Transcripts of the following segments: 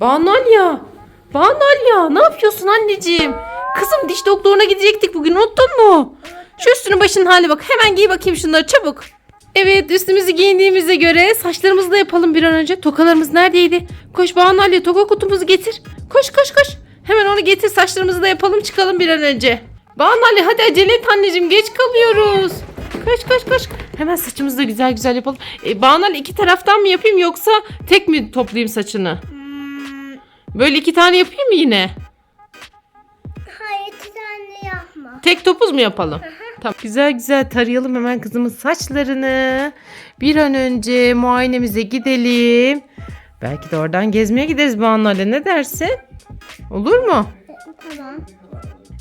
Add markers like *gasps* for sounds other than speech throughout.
Banalya. Banalya ne yapıyorsun anneciğim? Kızım diş doktoruna gidecektik bugün unuttun mu? Şu üstünün başının hali bak. Hemen giy bakayım şunları çabuk. Evet üstümüzü giyindiğimize göre saçlarımızı da yapalım bir an önce. Tokalarımız neredeydi? Koş Banalya toka kutumuzu getir. Koş koş koş. Hemen onu getir saçlarımızı da yapalım çıkalım bir an önce. Banalya hadi acele et anneciğim geç kalıyoruz. Koş koş koş. Hemen saçımızı da güzel güzel yapalım. E, Banalya iki taraftan mı yapayım yoksa tek mi toplayayım saçını? Böyle iki tane yapayım mı yine? Hayır iki tane yapma. Tek topuz mu yapalım? Tamam. Güzel güzel tarayalım hemen kızımın saçlarını. Bir an önce muayenemize gidelim. Belki de oradan gezmeye gideriz Banu'yla ne dersin? Olur mu? Tamam.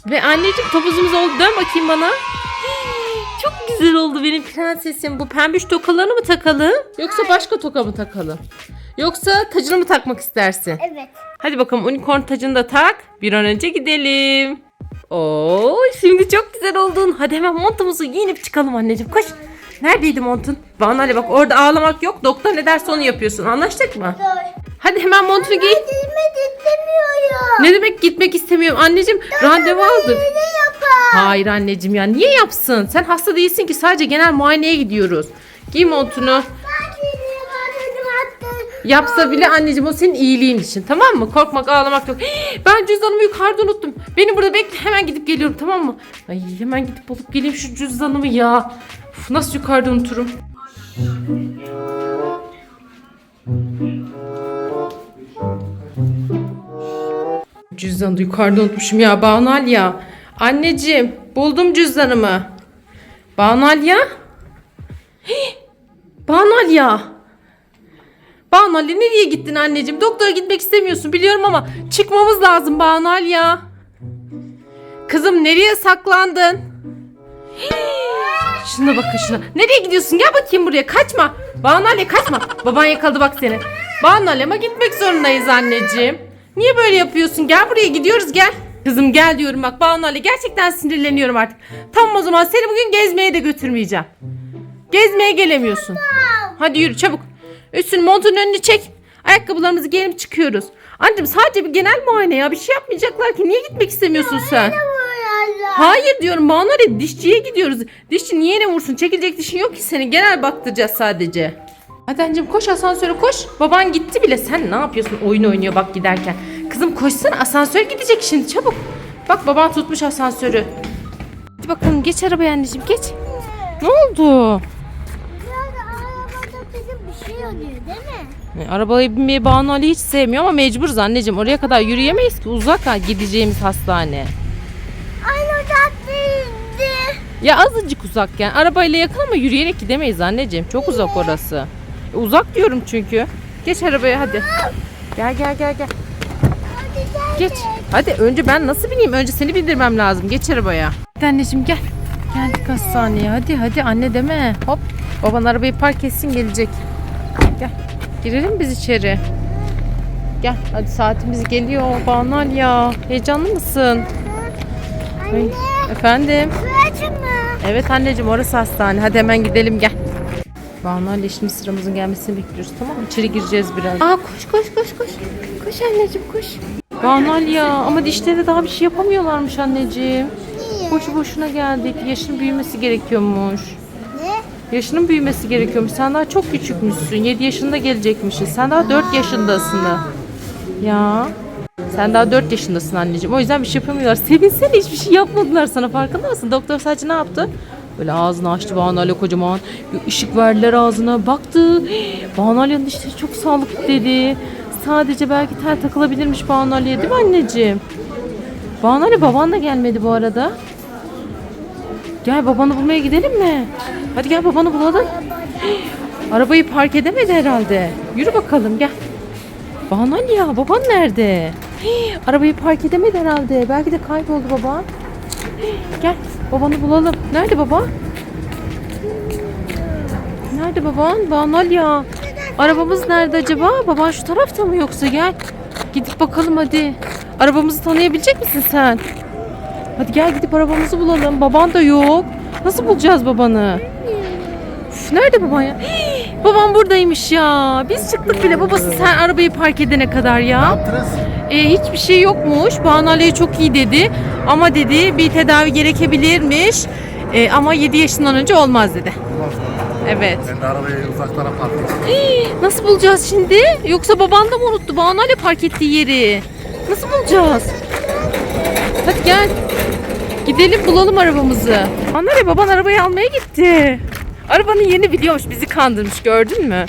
Ve anneciğim topuzumuz oldu. Dön bakayım bana. *gasps* Çok güzel oldu benim prensesim. Bu pembiş tokalarını mı takalım? Yoksa başka toka mı takalım? Yoksa tacını mı takmak istersin? Evet. Hadi bakalım unicorn tacını da tak. Bir an önce gidelim. Oo, şimdi çok güzel oldun. Hadi hemen montumuzu giyinip çıkalım anneciğim. Koş. Neredeydi montun? Bana hadi bak orada ağlamak yok. Doktor ne derse onu yapıyorsun. Anlaştık mı? Dur. Hadi hemen montunu giy. Gitmek istemiyorum. Ne demek gitmek istemiyorum anneciğim? Randevu aldık. Hayır anneciğim ya niye yapsın? Sen hasta değilsin ki sadece genel muayeneye gidiyoruz. Giy montunu. Yapsa bile anneciğim o senin iyiliğin için tamam mı? Korkmak ağlamak yok. Ben cüzdanımı yukarıda unuttum. Beni burada bekle hemen gidip geliyorum tamam mı? Ay hemen gidip alıp geleyim şu cüzdanımı ya. Uf, nasıl yukarıda unuturum? Cüzdanı da yukarıda unutmuşum ya Banal ya. Anneciğim buldum cüzdanımı. Banal ya. Banal ya. Banu Ali nereye gittin anneciğim? Doktora gitmek istemiyorsun biliyorum ama çıkmamız lazım Banu Ali ya. Kızım nereye saklandın? Hii, Şuna bakın şuna. Nereye gidiyorsun? Gel bakayım buraya. Kaçma. Banu Ali kaçma. Baban yakaladı bak seni. Banu Ali ama gitmek zorundayız anneciğim. Niye böyle yapıyorsun? Gel buraya gidiyoruz gel. Kızım gel diyorum bak Banu Ali gerçekten sinirleniyorum artık. Tamam o zaman seni bugün gezmeye de götürmeyeceğim. Gezmeye gelemiyorsun. Hadi yürü çabuk. Üstün montun önünü çek. Ayakkabılarımızı giyinip çıkıyoruz. Anneciğim sadece bir genel muayene ya. Bir şey yapmayacaklar ki. Niye gitmek istemiyorsun sen? Hayır diyorum Banu Ali dişçiye gidiyoruz. Dişçi niye ne vursun? Çekilecek dişin yok ki senin. Genel baktıracağız sadece. Hadi anneciğim koş asansöre koş. Baban gitti bile. Sen ne yapıyorsun? Oyun oynuyor bak giderken. Kızım koşsana asansör gidecek şimdi çabuk. Bak baban tutmuş asansörü. Hadi bakalım geç arabaya anneciğim geç. Ne oldu? Oluyor değil mi? E, Arabaya binmeyi Banu Ali hiç sevmiyor ama mecburuz anneciğim. Oraya kadar yürüyemeyiz ki uzak ha gideceğimiz hastane. Aynı ocak değildi. Ya azıcık uzak yani. Arabayla yakın ama yürüyerek gidemeyiz anneciğim. Çok uzak orası. E, uzak diyorum çünkü. Geç arabaya hadi. Gel gel gel gel. Hadi gel. Geç. Hadi önce ben nasıl bineyim? Önce seni bindirmem lazım. Geç arabaya. Hadi anneciğim gel. Geldik hastaneye. Hadi hadi anne deme. Hop. Baban arabayı park etsin gelecek. Gel. Girelim biz içeri. Gel hadi saatimiz geliyor. Banal ya. Heyecanlı mısın? Ay, Anne. Efendim? Sürecim mi? Evet anneciğim orası hastane. Hadi hemen gidelim gel. Banu ile şimdi sıramızın gelmesini bekliyoruz tamam mı? İçeri gireceğiz biraz. Aa koş koş koş koş. Koş anneciğim koş. Banu ya ama dişleri daha bir şey yapamıyorlarmış anneciğim. Boşu boşuna geldik. Yaşının büyümesi gerekiyormuş. Yaşının büyümesi gerekiyormuş. Sen daha çok küçükmüşsün. 7 yaşında gelecekmişsin. Sen daha 4 yaşındasın. da. Ya. Sen daha 4 yaşındasın anneciğim. O yüzden bir şey yapamıyorlar. *laughs* Sevinsene hiçbir şey yapmadılar sana farkında mısın? Doktor sadece ne yaptı? Böyle ağzını açtı Banu Ali kocaman. Bir ışık verdiler ağzına. Baktı. *gasps* Banu Ali'nin dişleri çok sağlıklı dedi. Sadece belki tel takılabilirmiş Banu Ali'ye değil mi anneciğim? Banu Ali baban da gelmedi bu arada. Gel babanı bulmaya gidelim mi? Hadi gel babanı bulalım. Arabayı park edemedi herhalde. Yürü bakalım gel. Banu Ali ya baban nerede? *gasps* Arabayı park edemedi herhalde. Belki de kayboldu baba. *gasps* Gel babanı bulalım. Nerede baba? Nerede baban? Banu Ali ya. Arabamız nerede acaba? Baban şu tarafta mı yoksa gel. Gidip bakalım hadi. Arabamızı tanıyabilecek misin sen? Hadi gel gidip arabamızı bulalım. Baban da yok. Nasıl bulacağız babanı? Üf, nerede baban ya? Hii, *gasps* Babam buradaymış ya. Biz çıktık bile babası sen arabayı park edene kadar Ne ya. yaptınız? E, hiçbir şey yokmuş. Banu Ali'ye çok iyi dedi. Ama dedi bir tedavi gerekebilirmiş. E, ama 7 yaşından önce olmaz dedi. Evet. Ben de arabayı uzaklara park ettim. Hii, *gasps* Nasıl bulacağız şimdi? Yoksa baban da mı unuttu Banu Ali park ettiği yeri? Nasıl bulacağız? Hadi gel. Gidelim bulalım arabamızı. Ali baban arabayı almaya gitti. Arabanın yerini biliyormuş bizi kandırmış gördün mü?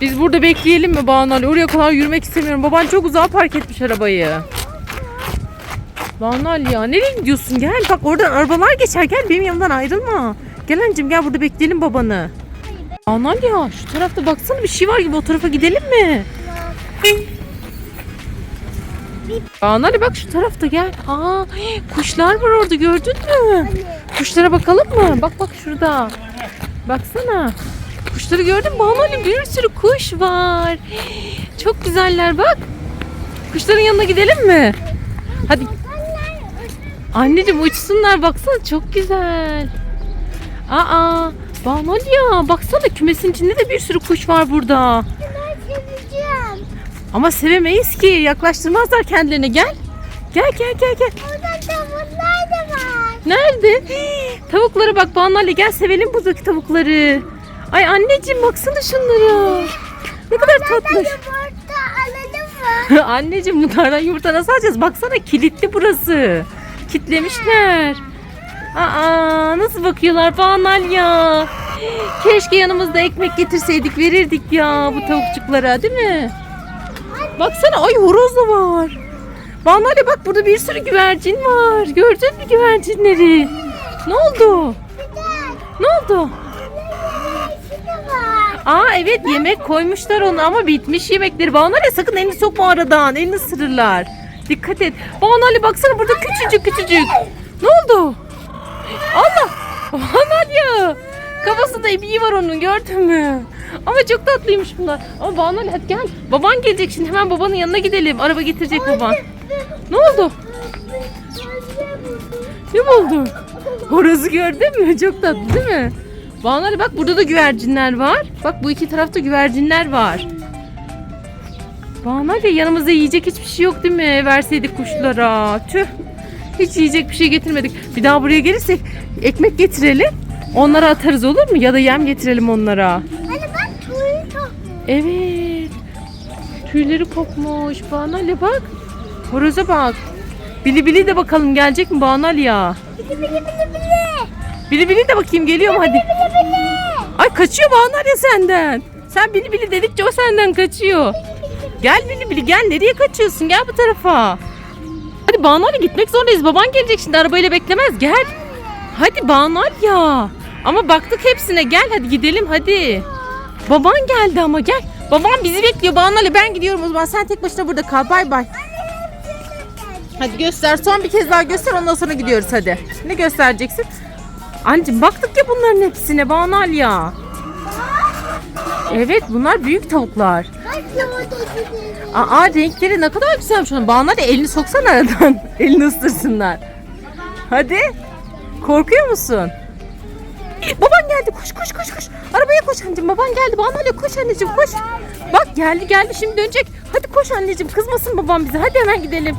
Biz burada bekleyelim mi Banu? Oraya kadar yürümek istemiyorum. Baban çok uzağa park etmiş arabayı. Banu ya nereye gidiyorsun? Gel bak oradan arabalar geçer. Gel benim yanımdan ayrılma. Gel anneciğim gel burada bekleyelim babanı. Banu ya şu tarafta baksana bir şey var gibi o tarafa gidelim mi? Banu Ali bak şu tarafta gel. Aa kuşlar var orada gördün mü? Kuşlara bakalım mı? Bak bak şurada. Baksana. Kuşları gördün mü? Banu Ali bir sürü kuş var. Çok güzeller bak. Kuşların yanına gidelim mi? Hadi. Anneciğim uçsunlar baksana çok güzel. Aa, Banu Ali ya baksana kümesin içinde de bir sürü kuş var burada. Ama sevemeyiz ki yaklaştırmazlar kendilerine gel. Gel gel gel gel. Orada tavuklar da var. Nerede? Hii, Tavuklara bak Banu Ali gel sevelim buradaki tavukları. Ay anneciğim baksana şunlara. Ne kadar tatlı. *laughs* Anneciğim bunlardan yumurta nasıl alacağız? Baksana kilitli burası. Kitlemişler. Aa nasıl bakıyorlar Banal ya. Keşke yanımızda ekmek getirseydik verirdik ya bu tavukçuklara değil mi? Baksana ay horoz da var. Banale bak burada bir sürü güvercin var. Gördün mü güvercinleri? Ne oldu? Ne oldu? Aa evet yemek koymuşlar onu ama bitmiş yemekleri. Banale sakın elini sokma aradan. Elini ısırırlar. Dikkat et. Banale baksana burada küçücük küçücük. Ne oldu? Allah. Banale. Kafasında ibiği var onun gördün mü? Ama çok tatlıymış bunlar. Ama Banale hadi gel. Baban gelecek şimdi hemen babanın yanına gidelim. Araba getirecek baban. Ne oldu? Ne oldu? Horozu gördün mü? Çok tatlı değil mi? Banale bak burada da güvercinler var. Bak bu iki tarafta güvercinler var. Banale yanımızda yiyecek hiçbir şey yok değil mi? Verseydik kuşlara. Tüh. Hiç yiyecek bir şey getirmedik. Bir daha buraya gelirsek ekmek getirelim. Onlara atarız olur mu? Ya da yem getirelim onlara. Hani ben tuğyu topladım. Evet. Tüyleri kopmuş. Banale bak. Horoza bak. Bili bili de bakalım gelecek mi Banal ya? Bili bili bili bili. Bili bili de bakayım geliyor mu hadi. Bili bili. Ay kaçıyor Banal ya senden. Sen bili bili dedikçe o senden kaçıyor. Gel bili bili gel nereye kaçıyorsun gel bu tarafa. Hadi Banal gitmek zorundayız. Baban gelecek şimdi arabayla beklemez gel. Hadi Banal ya. Ama baktık hepsine gel hadi gidelim hadi. Baban geldi ama gel. Babam bizi bekliyor Banal ben gidiyorum o zaman sen tek başına burada kal bay bay. Hadi göster son bir kez daha göster ondan sonra gidiyoruz hadi. Ne göstereceksin? Anneciğim baktık ya bunların hepsine Banal ya. Evet bunlar büyük tavuklar. Aa renkleri ne kadar güzelmiş. Bana da elini soksan aradan. *laughs* elini ısırsınlar. Hadi. Korkuyor musun? Baban geldi. Koş koş koş koş. Arabaya koş anneciğim. Baban geldi. Bana öyle koş anneciğim koş. Bak geldi geldi şimdi dönecek. Hadi koş anneciğim. Kızmasın babam bize. Hadi hemen gidelim.